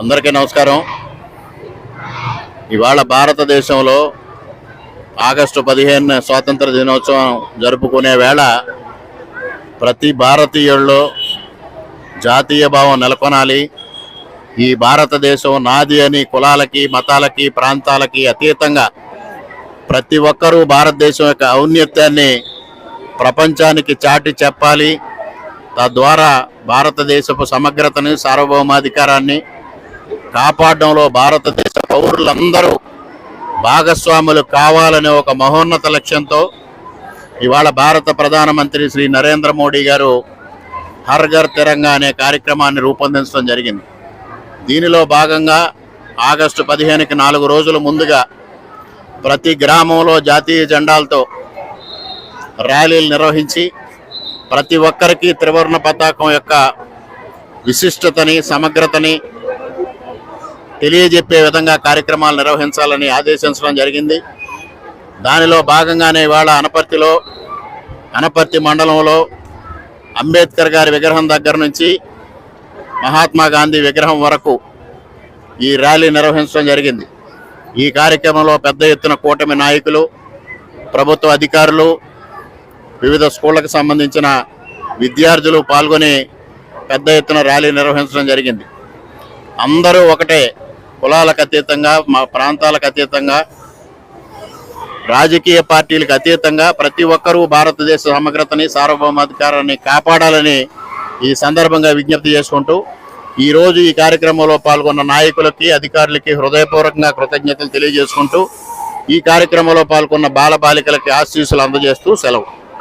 అందరికీ నమస్కారం. ఇవాళ భారతదేశంలో ఆగస్టు పదిహేను స్వాతంత్ర దినోత్సవం జరుపుకునే వేళ ప్రతి భారతీయుల్లో జాతీయ భావం నెలకొనాలి. ఈ భారతదేశం నాది అని కులాలకి మతాలకి ప్రాంతాలకి అతీతంగా ప్రతి ఒక్కరూ భారతదేశం యొక్క ఔన్నత్యాన్ని ప్రపంచానికి చాటి చెప్పాలి. తద్వారా భారతదేశపు సమగ్రతని సార్వభౌమాధికారాన్ని కాపాడడంలో భారతదేశ పౌరులందరూ భాగస్వాములు కావాలనే ఒక మహోన్నత లక్ష్యంతో ఇవాళ భారత ప్రధానమంత్రి శ్రీ నరేంద్ర మోడీ గారు హర్ ఘర్ తిరంగా అనే కార్యక్రమాన్ని రూపొందించడం జరిగింది. దీనిలో భాగంగా ఆగస్టు పదిహేనుకి నాలుగు రోజుల ముందుగా ప్రతి గ్రామంలో జాతీయ జెండాలతో ర్యాలీలు నిర్వహించి ప్రతి ఒక్కరికి త్రివర్ణ పతాకం యొక్క విశిష్టతని సమగ్రతని తెలియజెప్పే విధంగా కార్యక్రమాలు నిర్వహించాలని ఆదేశించడం జరిగింది. దానిలో భాగంగానే ఇవాళ అనపర్తిలో అనపర్తి మండలంలో అంబేద్కర్ గారి విగ్రహం దగ్గర నుంచి మహాత్మా గాంధీ విగ్రహం వరకు ఈ ర్యాలీ నిర్వహించడం జరిగింది. ఈ కార్యక్రమంలో పెద్ద ఎత్తున కూటమి నాయకులు ప్రభుత్వ అధికారులు వివిధ స్కూళ్ళకు సంబంధించిన విద్యార్థులు పాల్గొని పెద్ద ఎత్తున ర్యాలీ నిర్వహించడం జరిగింది. అందరూ ఒకటే కులాలకు అతీతంగా మా ప్రాంతాలకు అతీతంగా రాజకీయ పార్టీలకు అతీతంగా ప్రతి ఒక్కరూ భారతదేశ సమగ్రతని సార్వభౌమాధికారాన్ని కాపాడాలని ఈ సందర్భంగా విజ్ఞప్తి చేసుకుంటూ ఈరోజు ఈ కార్యక్రమంలో పాల్గొన్న నాయకులకి అధికారులకి హృదయపూర్వకంగా కృతజ్ఞతలు తెలియజేసుకుంటూ ఈ కార్యక్రమంలో పాల్గొన్న బాలబాలికలకి ఆశీస్సులు అందజేస్తూ సెలవు.